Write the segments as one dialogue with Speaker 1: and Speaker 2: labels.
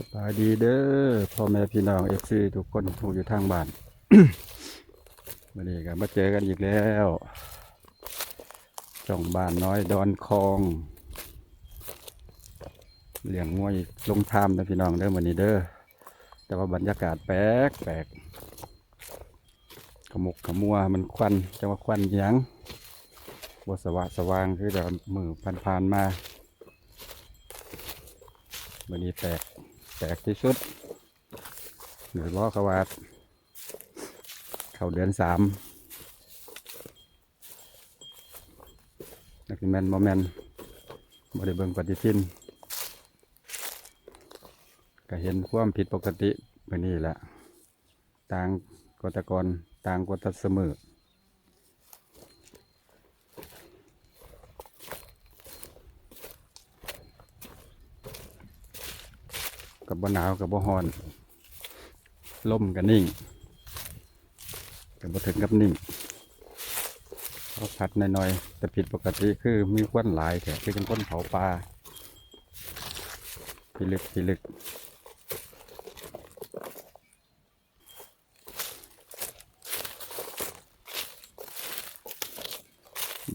Speaker 1: สบายดีเด้อพ่อแม่พี่น้องเอฟซีทุกคนทุกอยู่ทางบ้านวันนี้ก็มาเจอกันอีกแล้วจ่องบ้านน้อยดอนคองเลี้ยงงวยลงทามนะพี่น้องเด้อวันนี้เด้อแต่ว่าบรรยากาศแปลกแปลกขมุกขมัวมันควันจะว่าควันยังบสว่างสว่างคือจะมือผ่านๆมาวันนี้แตก แตกที่สุดหรือล้อกระวาด เข้าเดือนสามนักแมนโมแมนบริเบิงปฏิทิน ก็เห็นความผิดปกติวันนี้แหละ ต่างกตะกอนต่างกตะเสมอ กับบ่หนาวกับบ่ฮ้อนลมกับนิ่งกับบ่ถึงกับนิ่งก็พัดหน่อยๆแต่ผิดปกติคือมีควันหลายแต่คือเป็นควันเผาปลาพิลึกพิลึก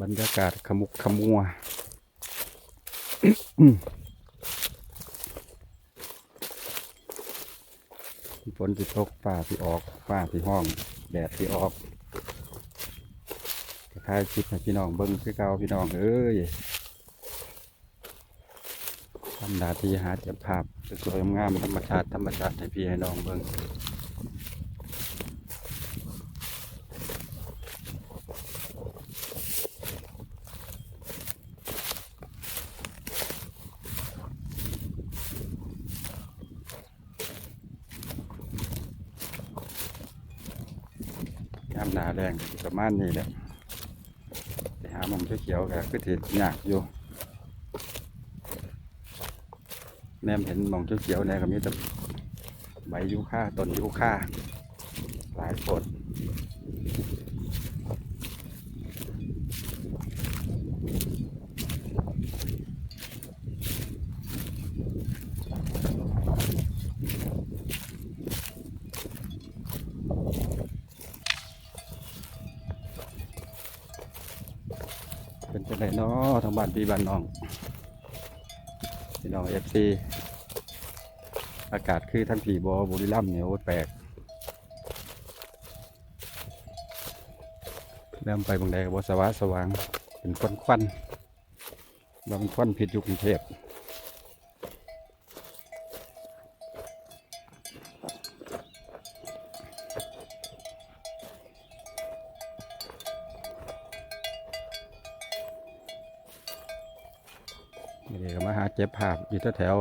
Speaker 1: บรรยากาศขมุกขมัว ฝนที่ตกฟ้าที่ออกฟ้าที่ห้อง แดดที่ออกคล้ายคลิปให้พี่น้องเบิ้งคือเก่าพี่น้องเอ้ยทำดาที่หาเจ็บภาพสวยงามธรรมชาติธรรมชาติให้พี่ให้น้องเบิ้งามหนาแรงสิประมาณนี้แหละไปหาหมองเขียวๆก็คือถือยากอยู่แนมเห็นหมองเขียวๆเนี่ยก็มีแต่ใบยูค่าต้นยูค่าหลายต้น จังไดเนาะทางบ้านพี่บ้านน้องพี่น้องเอฟซีอากาศคือทั้งผีบอบุรีรัมย์เนี่ยโอ้แปลกเริ่มไปบางแดก็บสวะสว่างเป็นควันควันบามันควันผิดอยู่กรุงเทพ เจ็บภาพอยู่แถว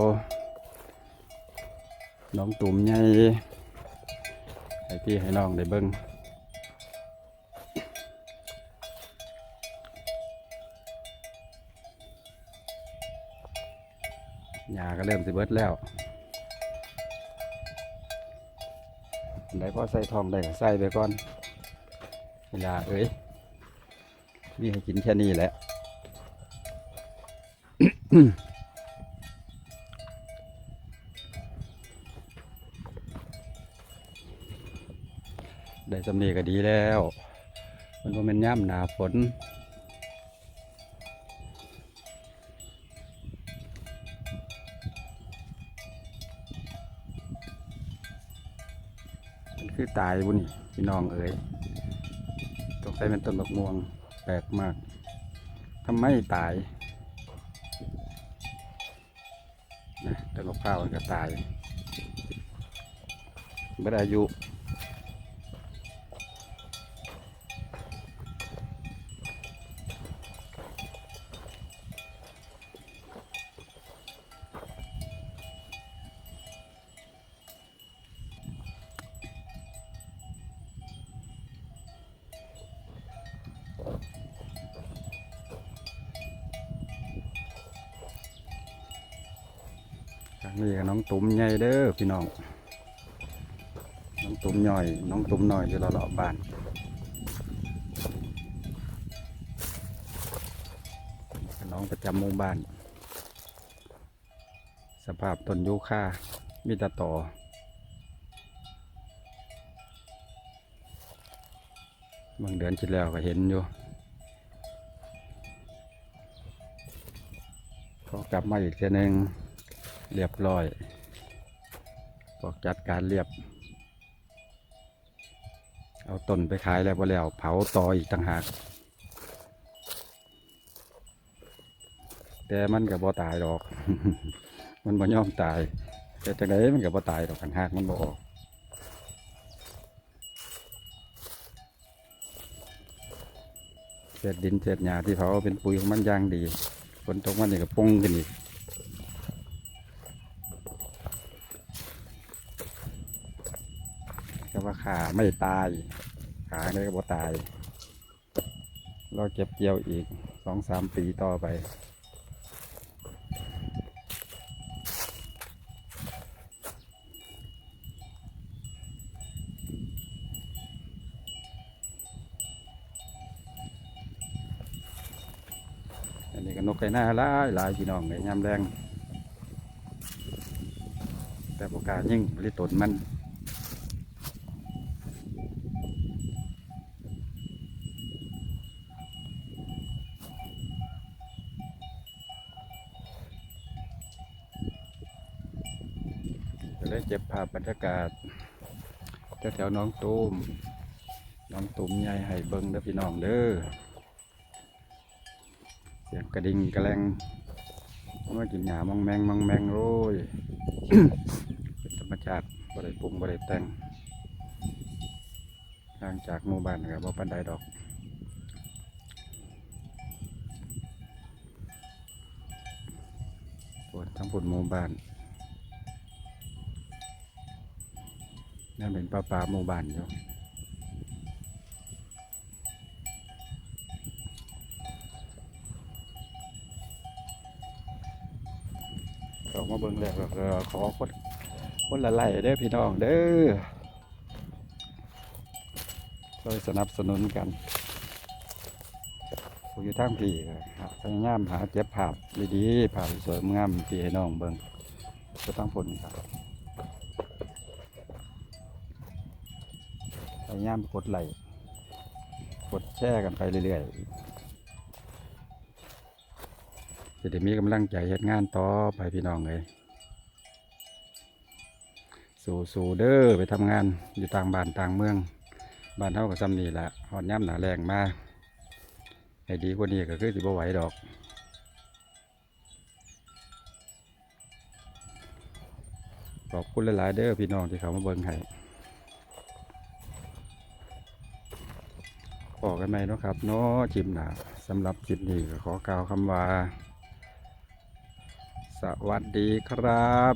Speaker 1: น้องตุ่มใหญ่ให้พี่ให้น้องได้เบิ่งหญ้าก็เริ่มสิเบิดแล้วอันใดพอใส่ทองได้ก็ใส่ไปก่อนเวลาเอ้ยมีให้กินแค่นี้แหละ ได้สำเนีก็ดีแล้ว มันว่ามันย่ำหนาฝนมันคือตายบุญพี่น้องเอ๋ยตกใจเป็นต้นดอกม่วงแปลกมากทำไมตายนะต้นมะพร้าวมันก็ตายไม่ได้อายุ นี้กับน้องตุ้มใหญ่เด้อพี่น้อง น้องตุ้มย่อย น้องตุ้มหน้อยอยู่รอบๆบ้านน้องประจำหมู่บ้าน สภาพต้นยูคามีต่ต่อบางเดือนที่แล้วก็เห็นอยู่พอกลับมาอีกเทีหนึง เรียบร้อยบอกจัดการเรียบ เอาต้นไปขายแล้วพอแล้ว เผาต่ออีกต่างหาก แต่มันก็บ่ตายดอก มันบ่ยอมตาย แต่จังไดมันก็บ่ตายดอกกันหากมันบ่ออกเศษดินเศษหญ้าที่เผาเป็นปุ๋ยของมันย่างดีฝนตกมันนี่ก็ปุ้งขึ้นอีก ว่าขาไม่ตาย ขาเลยก็บ่ตาย เราเก็บเกี่ยวอีกสองสามปีต่อไป อันนี้ก็นกไก่หน้าหลายหลายพี่น้องเลยยามแรงแต่โอกาสยิ่งบริตนมันจะ ได้เก็บภาพบรรยากาศแถวๆน้องตูมน้องตูมใหญ่ให้เบิงเด้อพี่น้องเด้อเสียงกระดิ่งกระแลงมากินหยามองแมงมองแมงโอ้ยเป็นธรรมชาติบ่ได้ปรุงบ่ได้แต่งห่างจากหมู่บ้านกับบ่ปันใดดอกปวดทั้งปุ่นหมู่บ้าน นั่นเป็นป่าป่าหมู่บ้านอยู่ออกมาเบิ่งแล้วก็ขอคนคนละไล่เด้อพี่น้องเด้อช่วยสนับสนุนกันผู้อยู่ทางพี่ก็หาพยายามหาเก็บภาพดีๆภาพสวยงามพี่ให้น้องเบิ่งก็ต้องผลครับ พยายามกดไลค์กดแชร์กันไปเรื่อยๆจะได้มีกำลังใจเฮ็ดงานต่อไปพี่น้องเลยสู่สู่เด้อไปทำงานอยู่ต่างบ้านต่างเมืองบ้านเท่ากับซ้ำนี่แหละหอดย่ำหนาแรงมาให้ดีกว่านี้ก็คือสิบ่ไหวดอกขอบคุณหลายๆเด้อพี่น้องที่เขามาเบิ่งให้ อกกันไหมนะครับเนาะจิมหนาสำหรับคลิปนี้ก็ขอกล่าวคำว่า สวัสดีครับ